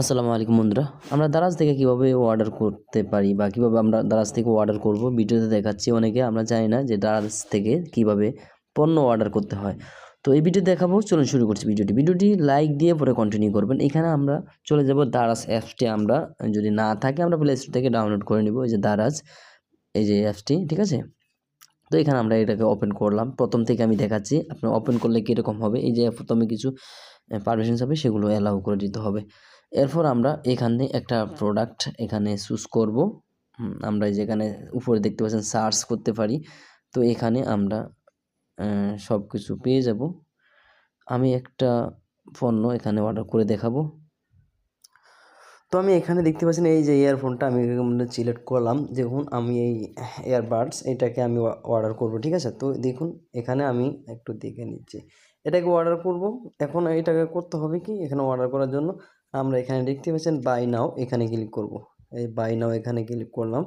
আসসালামু আলাইকুম বন্ধুরা, আমরা দারাজ থেকে কীভাবে অর্ডার করতে পারি বা কীভাবে আমরা দারাজ থেকে অর্ডার করব ভিডিওতে দেখাচ্ছি। অনেকে আমরা জানি না যে দারাজ থেকে কীভাবে পণ্য অর্ডার করতে হয়। তো এই ভিডিও দেখাবো, চলুন শুরু করছি ভিডিওটি। ভিডিওটি লাইক দিয়ে পরে কন্টিনিউ করবেন। এখানে আমরা চলে যাব দারাজ অ্যাপসটি আমরা যদি না থাকে, আমরা প্লে স্টোর থেকে ডাউনলোড করে নিব। এই যে দারাজ, এই যে অ্যাপসটি, ঠিক আছে? তো এখানে আমরা এটাকে ওপেন করলাম। প্রথম থেকে আমি দেখাচ্ছি, আপনি ওপেন করলে কীরকম হবে? এই যে প্রথমে কিছু পারমিশন হবে, সেগুলো অ্যালাউ করে দিতে হবে। এরপর আমরা এখানে একটা প্রোডাক্ট এখানে চুজ করব। আমরা যেখানে উপরে দেখতে পাচ্ছেন সার্চ করতে পারি। তো এখানে আমরা সব কিছু পেয়ে যাব। আমি একটা পণ্য এখানে অর্ডার করে দেখাবো। তো আমি এখানে দেখতে পাচ্ছেন এই যে ইয়ারফোনটা আমি সিলেক্ট করলাম। দেখুন, আমি এই এয়ারবাডস এটাকে আমি অর্ডার করব, ঠিক আছে? তো দেখুন, এখানে আমি একটু দেখে নিচ্ছি। এটাকে অর্ডার করব। এখন এটাকে করতে হবে কি? এখানে অর্ডার করার জন্য আমরা এখানে দেখতে পাচ্ছেন বাই নাও এখানে ক্লিক করব। এই বাই নাও এখানে ক্লিক করলাম।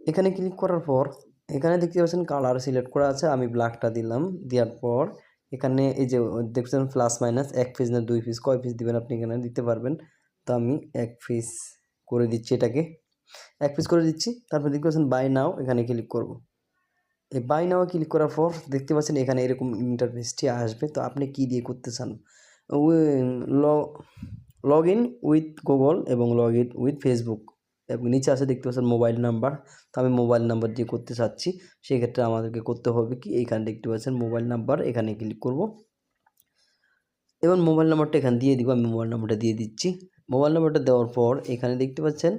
এখানে ক্লিক করার পর, এখানে দেখতে পাচ্ছেন কালার সিলেক্ট করা আছে, আমি ব্ল্যাকটা দিলাম। দেওয়ার পর, এখানে এই যে দেখছেন প্লাস মাইনাস এক পিস না দুই পিস কয় পিস দিবেন আপনি এখানে দিতে পারবেন। তো আমি এক পিস করে দিচ্ছি এটাকে। এক পিস করে দিচ্ছি, তারপর দেখতে পাচ্ছেন বাই নাও এখানে ক্লিক করব। এই বাই নাও ক্লিক করার পর, দেখতে পাচ্ছেন এখানে এরকম ইন্টারফেসটি আসবে। তো আপনি কি দিয়ে করতে চান? লগ ইন উইথ গুগল এবং লগ ইন উইথ ফেসবুক এবং নিচে আছে দেখতে পাচ্ছেন মোবাইল নাম্বার তো আমি মোবাইল নাম্বার দিয়ে করতে চাচ্ছি, সেক্ষেত্রে আমাদেরকে করতে হবে কি, এইখানে দেখতে পাচ্ছেন মোবাইল নাম্বার এখানে ক্লিক করব। এবং মোবাইল নাম্বারটা এখানে দিয়ে দিব, আমি মোবাইল নাম্বারটা দিয়ে দিচ্ছি। মোবাইল নাম্বারটা দেওয়ার পর এখানে দেখতে পাচ্ছেন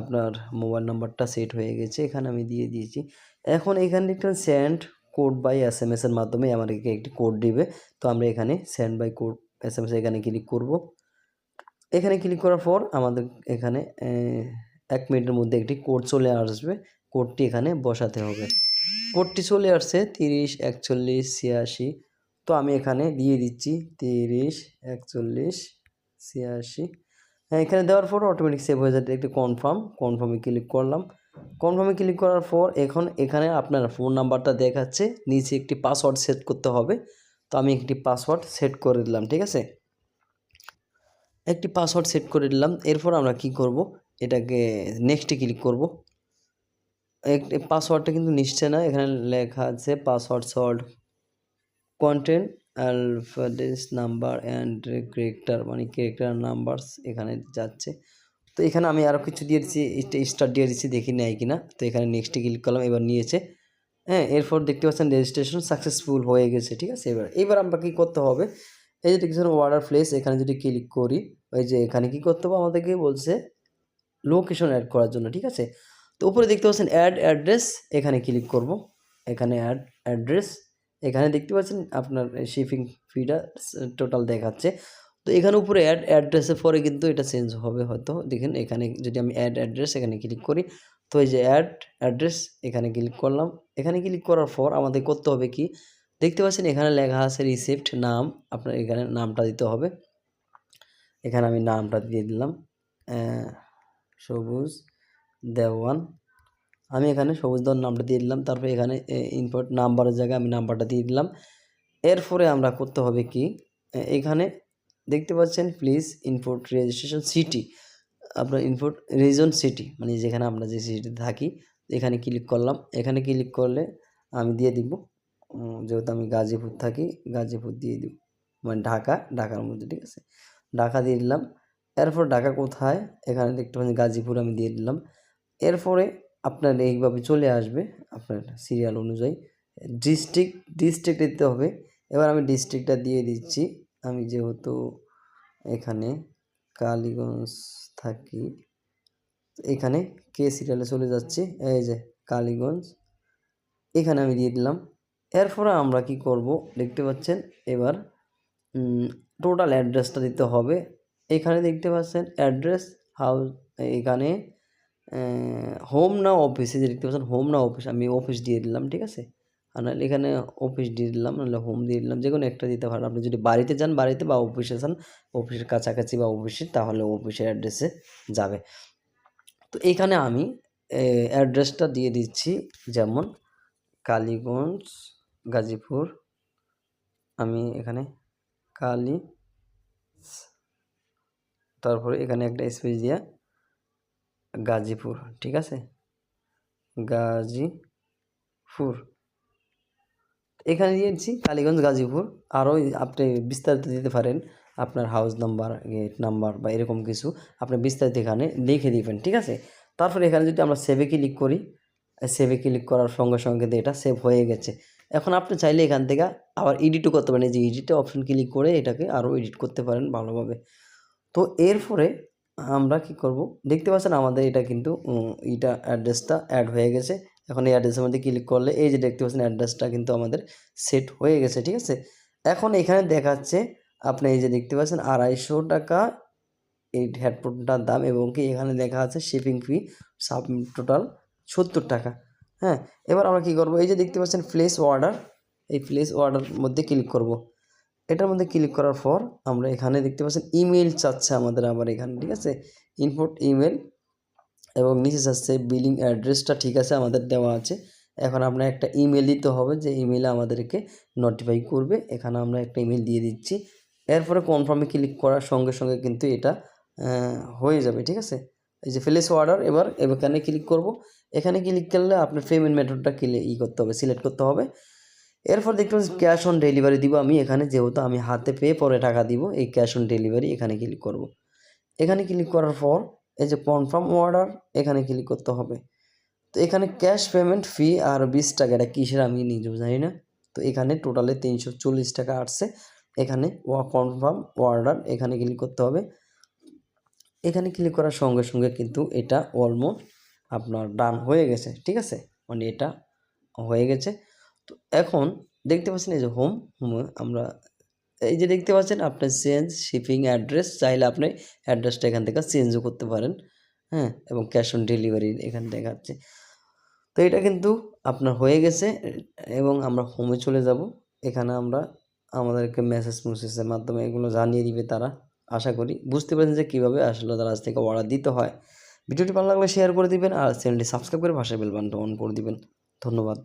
আপনার মোবাইল নাম্বারটা সেট হয়ে গেছে, এখানে আমি দিয়ে দিয়েছি। এখন এখানে দেখতে send code by S M এসের মাধ্যমে আমাদেরকে একটি কোড দিবে। তো আমরা এখানে send by code S M S এখানে ক্লিক করব। এখানে ক্লিক করার পর আমাদের এখানে এক মিনিটের মধ্যে একটি কোড চলে আসবে। কোডটি এখানে বসাতে হবে। কোডটি চলে আসছে তিরিশ, একচল্লিশ, ছিয়াশি। তো আমি এখানে দিয়ে দিচ্ছি তিরিশ, একচল্লিশ, ছিয়াশি। হ্যাঁ এখানে দেওয়ার পর অটোমেটিক সেভ হয়ে যাচ্ছে। একটি কনফার্ম কনফার্মে ক্লিক করলাম। কনফার্মে ক্লিক করার পর এখন এখানে আপনার ফোন নাম্বারটা দেখাচ্ছে। নিচে একটি পাসওয়ার্ড সেট করতে হবে। তো আমি একটি পাসওয়ার্ড সেট করে দিলাম, ঠিক আছে? একটি পাসওয়ার্ড সেট করে দিলাম এরপর আমরা কি করব? এটাকে নেক্সটে ক্লিক করব। পাসওয়ার্ডটা কিন্তু নিশ্চয় না। এখানে লেখা আছে password salt contain alphabets number and character মানে ক্যারেক্টার নাম্বারস এখানে যাচ্ছে। তো এখানে আমি আরও কিছু দিয়ে দিচ্ছি স্টার্ট দিয়ে দিচ্ছি, দেখি নেয় কিনা। তো এখানে নেক্সটে ক্লিক করলাম, এবার নিয়েছে। হ্যাঁ এরপর দেখতে পাচ্ছেন রেজিস্ট্রেশন সাকসেসফুল হয়ে গেছে, ঠিক আছে? এবার এবার আমরা কী করতে হবে? এই যে দেখছেন অর্ডার প্লেস এখানে যদি ক্লিক করি, ওই যে এখানে কি করতে হবে? আমাদেরকে বলছে লোকেশন অ্যাড করার জন্য, ঠিক আছে? তো উপরে দেখতে পাচ্ছেন অ্যাড অ্যাড্রেস এখানে ক্লিক করব। এখানে অ্যাড অ্যাড্রেস এখানে দেখতে পাচ্ছেন আপনার শিপিং ফিটা টোটাল দেখাচ্ছে। তো এখানে উপরে অ্যাড অ্যাড্রেসের পরে কিন্তু এটা চেঞ্জ হবে হয়তো। দেখেন এখানে যদি আমি অ্যাড অ্যাড্রেস এখানে ক্লিক করি, তো এই যে অ্যাড অ্যাড্রেস এখানে ক্লিক করলাম। এখানে ক্লিক করার পর আমাদের করতে হবে কি? দেখতে পাচ্ছেন এখানে লেখা আছে রিসিপ্ট নাম। আপনার এখানে নামটা দিতে হবে। এখানে আমি নামটা দিয়ে দিলাম। সবুজ দেওয়ান। আমি এখানে সবুজ দেওয়ান নামটা দিয়ে দিলাম। তারপরে এখানে ইনপোর্ট নাম্বারের জায়গায় আমি নাম্বারটা দিয়ে দিলাম। এরপরে আমরা করতে হবে কি? এখানে দেখতে পাচ্ছেন প্লিজ ইনপোর্ট রেজিস্ট্রেশন সিটি আপনার ইনপোর্ট রিজন সিটি মানে যেখানে আমরা যে সিটিতে থাকি, এখানে ক্লিক করলাম। এখানে ক্লিক করলে আমি দিয়ে দিব। যেহেতু আমি গাজীপুর থাকি, গাজীপুর দিয়ে দিব। মানে ঢাকা, ঢাকার মধ্যে, ঠিক আছে? ঢাকা দিয়ে দিলাম। এরপর ঢাকা কোথায়? এখানে দেখতে পাচ্ছেন গাজীপুর আমি দিয়ে দিলাম। এরপরে আপনার এইভাবে চলে আসবে আপনার সিরিয়াল অনুযায়ী। ডিস্ট্রিক্ট ডিস্ট্রিক্ট দিতে হবে। এবার আমি ডিস্ট্রিক্টটা দিয়ে দিচ্ছি। আমি যেহেতু এখানে কালীগঞ্জ থাকি, এখানে কে সিরিয়ালে চলে যাচ্ছে? এই যে কালীগঞ্জ। এখানে আমি দিয়ে দিলাম। এরপরে আমরা কি করব? দেখতে পাচ্ছেন, এবার টোটাল অ্যাড্রেসটা দিতে হবে। এখানে দেখতে পাচ্ছেন অ্যাড্রেস হাউস এখানে হোম না অফিসে যে দেখতে পাচ্ছেন হোম না অফিস আমি অফিস দিয়ে দিলাম, ঠিক আছে? আর নাহলে এখানে অফিস দিয়ে দিলাম, নাহলে হোম দিয়ে দিলাম যে কোনো একটা দিতে পারেন। আপনি যদি বাড়িতে যান, বাড়িতে বা অফিসে যান অফিসের কাছাকাছি বা অফিসে তাহলে অফিসের অ্যাড্রেসে যাবে। তো এখানে আমি অ্যাড্রেসটা দিয়ে দিচ্ছি, যেমন, কালীগঞ্জ গাজীপুর। আমি এখানে কালী তারপরে এখানে একটা স্পেস দিয়া গাজীপুর, ঠিক আছে? গাজীপুর। এখানে দিয়েছি কালীগঞ্জ, গাজীপুর। আরও আপনি বিস্তারিত দিতে পারেন আপনার হাউস নাম্বার গেট নাম্বার বা এরকম কিছু। আপনি বিস্তারিত এখানে লিখে দিবেন, ঠিক আছে? তারপরে এখানে যদি আমরা সেভে ক্লিক করি সেভে ক্লিক করার সঙ্গে সঙ্গে কিন্তু এটা সেভ হয়ে গেছে। এখন আপনি চাইলে এখান থেকে আবার এডিটও করতে পারেন। এই যে এডিটে অপশন ক্লিক করে এটাকে আরও এডিট করতে পারেন ভালোভাবে। তো এরপরে আমরা কি করব? দেখতে পাচ্ছেন আমাদের এটা কিন্তু এটা অ্যাড্রেসটা অ্যাড হয়ে গেছে। এখন এই অ্যাড্রেসের মধ্যে ক্লিক করলে এই যে দেখতে পাচ্ছেন অ্যাড্রেসটা কিন্তু আমাদের সেট হয়ে গেছে, ঠিক আছে? এখন এখানে দেখাচ্ছে, আপনি এই যে দেখতে পাচ্ছেন আড়াইশো টাকা এই হেডফোনটার দাম এবং কি এখানে দেখা আছে শিপিং ফি সাব টোটাল সত্তর টাকা। হ্যাঁ এবার আমরা কি করব? এই যে দেখতে পাচ্ছেন প্লেস অর্ডার এই প্লেস অর্ডার মধ্যে ক্লিক করব। এটার মধ্যে ক্লিক করার পর আমরা এখানে দেখতে পাচ্ছেন ইমেল চাচ্ছে আমাদের আবার এখানে, ঠিক আছে? ইনপুট ইমেল এবং নিচে যাচ্ছে বিলিং অ্যাড্রেসটা ঠিক আছে আমাদের দেওয়া আছে। এখন আমরা একটা ইমেল দিতে হবে, যে ইমেলে আমাদেরকে নোটিফাই করবে। এখানে আমরা একটা ইমেল দিয়ে দিচ্ছি। এরপরে কনফার্মে ক্লিক করার সঙ্গে সঙ্গে কিন্তু এটা হয়ে যাবে, ঠিক আছে? এই যে প্লেস অর্ডার এবার এখানে ক্লিক করব। এখানে ক্লিক করলে আপনার পেমেন্ট মেথডটা ক্লিক ই করতে হবে সিলেক্ট করতে হবে। এরপর দেখতে পাচ্ছি ক্যাশ অন ডেলিভারি দিব আমি, এখানে যেহেতু আমি হাতে পেয়ে পরে টাকা দিব, এই ক্যাশ অন ডেলিভারি এখানে ক্লিক করব। এখানে ক্লিক করার পর, এই যে কনফার্ম অর্ডার এখানে ক্লিক করতে হবে। তো এখানে ক্যাশ পেমেন্ট ফি আর বিশ টাকা, এটা কিসের আমি নিজেও জানি না। তো এখানে টোটালে তিনশো চল্লিশ টাকা আসছে। এখানে কনফার্ম অর্ডার এখানে ক্লিক করতে হবে। এখানে ক্লিক করার সঙ্গে সঙ্গে কিন্তু এটা অলমোস্ট আপনার ডান হয়ে গেছে, ঠিক আছে? মানে এটা হয়ে গেছে। তো এখন দেখতে পাচ্ছেন এই যে হোম হোমে আমরা এই যে দেখতে পাচ্ছেন আপনার চেঞ্জ শিপিং অ্যাড্রেস চাইলে আপনি অ্যাড্রেসটা এখান থেকে চেঞ্জও করতে পারেন হ্যাঁ? এবং ক্যাশ অন ডেলিভারি এখানে দেখাচ্ছে। তো এটা কিন্তু আপনার হয়ে গেছে এবং আমরা হোমে চলে যাব। এখানে আমরা আমাদেরকে মেসেজ মেসেজের মাধ্যমে এগুলো জানিয়ে দিবে তারা, আশা করি। বুঝতে পারছেন যে কীভাবে আসলে তারা আজ থেকে অর্ডার দিতে হয়। ভিডিওটি ভালো লাগলে শেয়ার করে দিবেন আর চ্যানেলটি সাবস্ক্রাইব করে ভাষা বেল বাটনটা অন করে দিবেন। ধন্যবাদ।